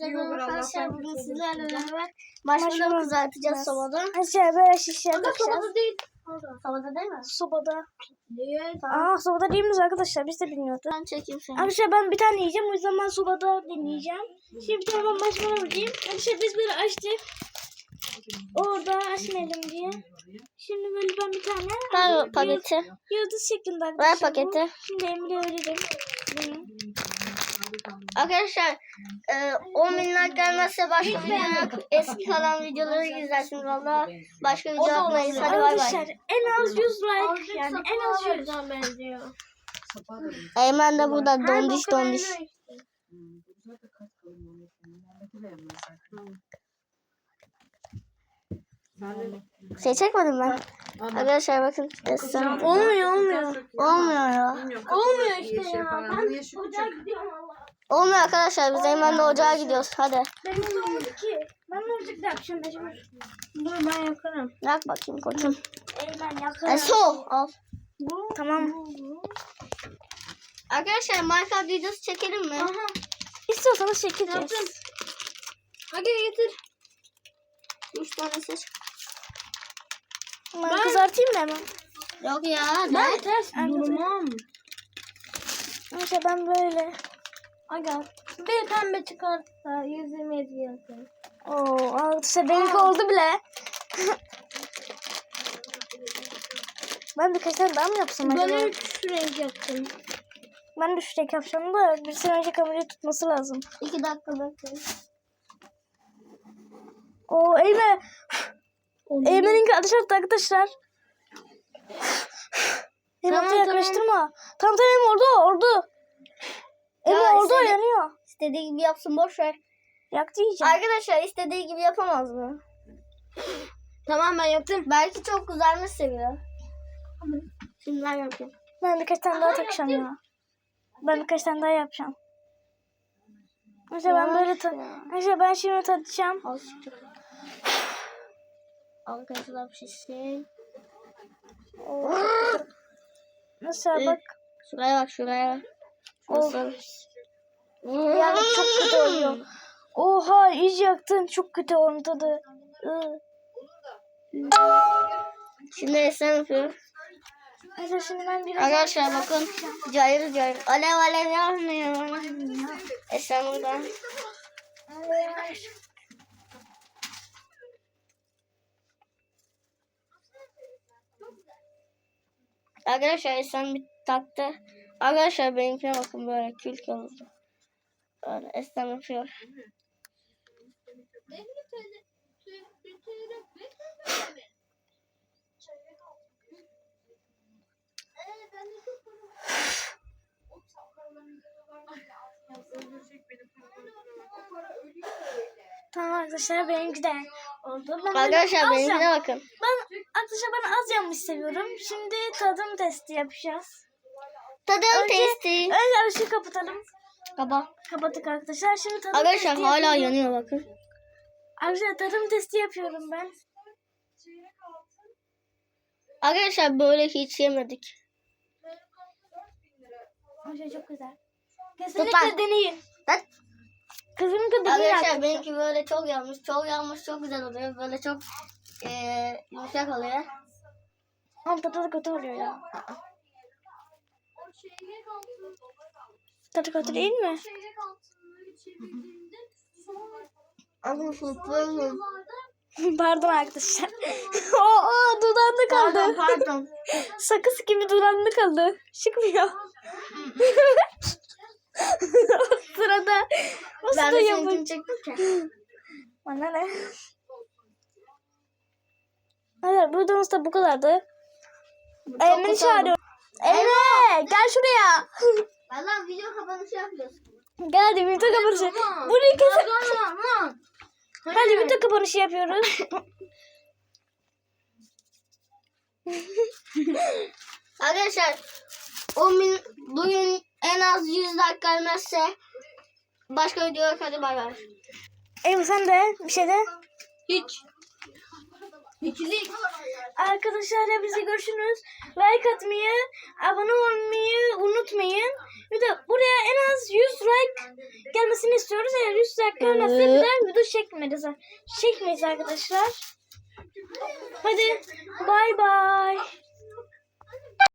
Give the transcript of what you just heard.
Merhaba arkadaşlar bugün sizlerle beraber Marshmallow kızartacağız sobada. Aşağı böyle şişe Ama sobada değil. Sobada değil mi? Sobada. Değil. Aa sobada değil miyiz arkadaşlar? Biz de bilmiyorduk. Ben çekeyim seni. Arkadaşlar ben bir tane yiyeceğim. O yüzden ben sobada deneyeceğim. Şimdi bir tane ben marshmallow yiyeyim. Arkadaşlar biz böyle açtık. Orada açmayalım diye. Şimdi böyle ben bir tane Ver paketi. yıldız şeklinde Ver arkadaşlar bu. paketi. Şimdi Emre'ye veririm. Bunu. Arkadaşlar e, 10 bin like gelmezse başka videolar, eski kalan videoları izlersiniz valla. Başka video atmayız. Hadi bay Arkadaşlar bay. en az 100 like yani en az 100. benziyor. Eymen de burada dondiş dondiş. Şey çekmedim ben. Arkadaşlar bakın. Olmuyor olmuyor. Olmuyor ya. Olmuyor işte ya. Ben Ben Olmuyor arkadaşlar. Biz Eymen'le ocağa gidiyoruz. Hadi. benim de olmadı ki. Ben ne olacak da yapacağım mecbur. Dur ben yaparım. Yak bakayım koçum. Ey ben yakarım. Eso al. Tamam. Arkadaşlar Minecraft videosu çekelim mi? Aha. İstiyorsanız çekeceğiz. Hadi getir. Üç tane seç. Ben kızartayım mı hemen? Yok ya. Ben Ne? ters durmam. İşte ben böyle. Aga. Bir pembe çıkarsa 127 yazın. Oo, arkadaşlar benimki oldu bile. ben birkaç tane daha mı yapsam acaba? Ben üç renk yaptım. Ben de şu renk yapacağım da bir sene önce kamerayı tutması lazım. İki dakika bekleyin. Oo Eymen. Eymen'inki ateş attı arkadaşlar. Eymen Tamam, tamam, yaklaştırma. Tamam tamam Eymen orada orada. Ya, orada istedi- yanıyor. İstediği gibi yapsın boş ver. Yaktı yiyeceğim. Arkadaşlar istediği gibi yapamaz mı? Tamam ben yaptım. Belki çok kızarmış seviyor. Şimdi ben yapayım. Ben birkaç tane daha takacağım ya. Ben birkaç tane daha yapacağım. İşte ben böyle ta işte ben şimdi tadacağım. Al şu Arkadaşlar bir şey. Mesela bak. Şuraya bak şuraya. Şurası. Yani çok kötü oluyor. Oha iyice yaktın. Çok kötü tadı. Iı. Şimdi Esen yapıyor. Mesela şimdi ben biraz Arkadaşlar bakın. Cayır cayır. Alev alev yanmıyor. Esen burada. Arkadaşlar Esen bir taktı. Arkadaşlar benimkine bakın böyle kül oldu. Böyle Esen yapıyor. Tamam arkadaşlar benimki de oldu. Ben Arkadaşlar benimkine bakın. Ben arkadaşlar ben az yanmış seviyorum. Şimdi tadım testi yapacağız. Tadım Önce- testi. Önce ışığı kapatalım. Kaba. Kapattık arkadaşlar. Şimdi tadım Arkadaşlar testi hala yapıyorum. yanıyor bakın. Arkadaşlar tadım testi yapıyorum ben. Arkadaşlar böyle hiç yemedik. Arkadaşlar çok güzel. Tutar. Kesinlikle deneyin. Bak. Kızımın da Arkadaşlar arkadaşlar. benimki böyle çok yanmış. Çok yanmış çok güzel oluyor. Böyle çok eee yumuşak oluyor. Ama tadı da kötü oluyor ya. Tadı kötü değil mi? Arkadaşlar Pardon arkadaşlar. o, o dudağında kaldı. Pardon pardon. Sakız gibi dudağında kaldı. Çıkmıyor. o sırada o ben de seninkini çektim ki. Bana ne? Evet videomuz da bu kadardı. Çok oldu. çağırıyorum. Emre gel şuraya. Valla video kapanışı yapıyoruz. gel de video kapanışı. Burayı kesin. Hadi video kapanışı yapıyoruz. Arkadaşlar 10 bin bugün en az 100 dakika gelmezse başka video hadi bay bay. Emre sen de bir şey de. Hiç. İkilik. Arkadaşlar hepinize görüşürüz. Like atmayı, abone olmayı unutmayın. Bir de buraya en az 100 like gelmesini istiyoruz. Eğer 100 like gelmezse bir daha video çekmeyiz. Çekmeyiz arkadaşlar. Hadi bay bay.